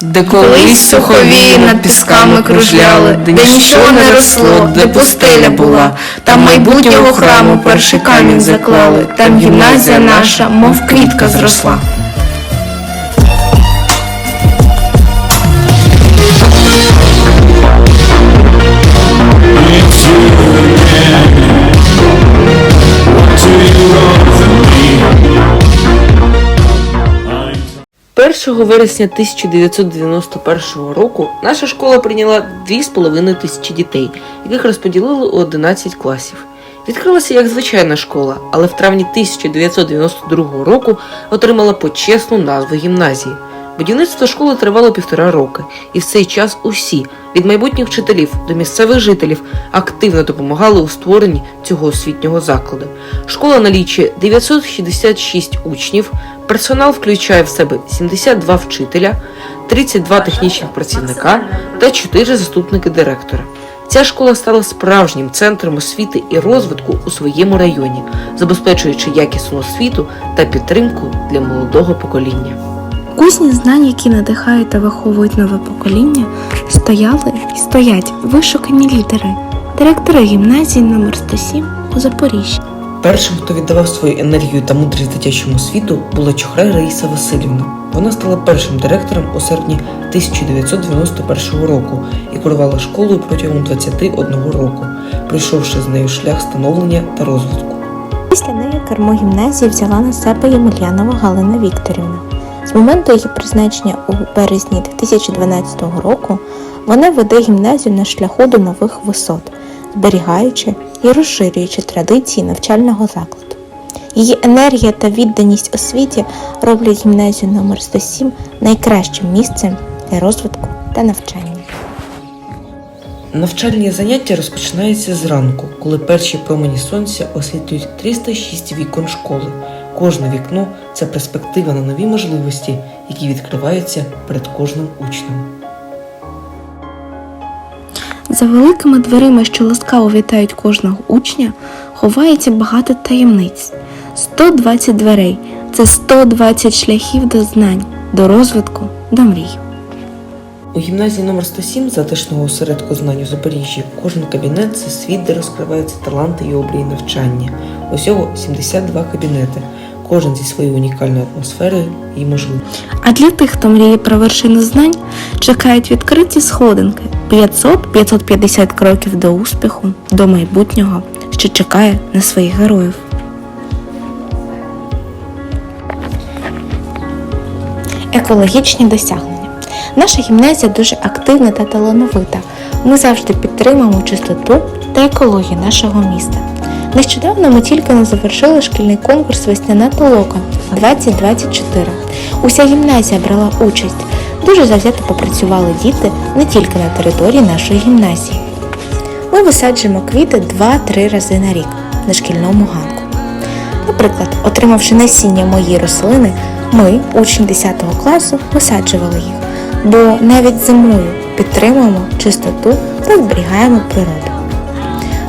Де колись сухові над пісками кружляли, де нічого не росло, де пустеля була, там майбутнього храму перший камінь заклали, там гімназія наша, мов квітка зросла. Першого вересня 1991 року наша школа прийняла 2,5 тисячі дітей, яких розподілили у 11 класів. Відкрилася як звичайна школа, але в травні 1992 року отримала почесну назву гімназії. Будівництво школи тривало півтора роки, і в цей час усі, від майбутніх вчителів до місцевих жителів, активно допомагали у створенні цього освітнього закладу. Школа налічує 966 учнів, персонал включає в себе 72 вчителя, 32 технічних працівника та 4 заступники директора. Ця школа стала справжнім центром освіти і розвитку у своєму районі, забезпечуючи якісну освіту та підтримку для молодого покоління. Кузні знань, які надихають та виховують нове покоління, стояли і стоять вишукані лідери, директори гімназії номер 107 у Запоріжжі. Першим, хто віддавав свою енергію та мудрість дитячому світу, була Чохрай Раїса Васильівна. Вона стала першим директором у серпні 1991 року і керувала школою протягом 21 року, пройшовши з нею шлях становлення та розвитку. Після неї кермо гімназії взяла на себе Ємельянова Галина Вікторівна. З моменту її призначення у березні 2012 року вона веде гімназію на шляху до нових висот, зберігаючи і розширюючи традиції навчального закладу. Її енергія та відданість освіті роблять гімназію номер 107 найкращим місцем для розвитку та навчання. Навчальні заняття розпочинаються зранку, коли перші промені сонця освітлюють 306 вікон школи. Кожне вікно це перспектива на нові можливості, які відкриваються перед кожним учнем. За великими дверима, що ласкаво вітають кожного учня, ховається багато таємниць. 120 дверей це 120 шляхів до знань, до розвитку, до мрій. У гімназії номер 107 затишного осередку знань у Запоріжжі кожен кабінет це світ, де розкриваються таланти і обрії навчання. Усього 72 кабінети, кожен зі своєю унікальною атмосферою і можливостями. А для тих, хто мріє про вершину знань, чекають відкриті сходинки 500-550 кроків до успіху, до майбутнього, що чекає на своїх героїв. Екологічні досягнення. Наша гімназія дуже активна та талановита. Ми завжди підтримуємо чистоту та екологію нашого міста. Нещодавно ми тільки не завершили шкільний конкурс Весняна толока 2024. Уся гімназія брала участь. Дуже завзято попрацювали діти не тільки на території нашої гімназії. Ми висаджуємо квіти 2-3 рази на рік на шкільному ганку. Наприклад, отримавши насіння моєї рослини, ми, учні 10 класу, висаджували їх, бо навіть зимою підтримуємо чистоту та зберігаємо природу.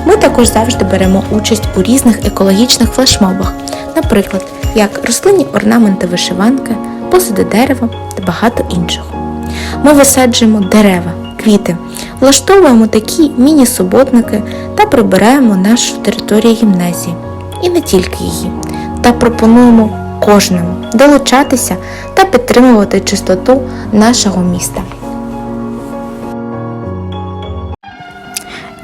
Ми також завжди беремо участь у різних екологічних флешмобах, наприклад, як рослинні орнаменти вишиванки, посуди дерева та багато іншого. Ми висаджуємо дерева, квіти, влаштовуємо такі міні-суботники та прибираємо нашу територію гімназії, і не тільки її, та пропонуємо кожному долучатися та підтримувати чистоту нашого міста.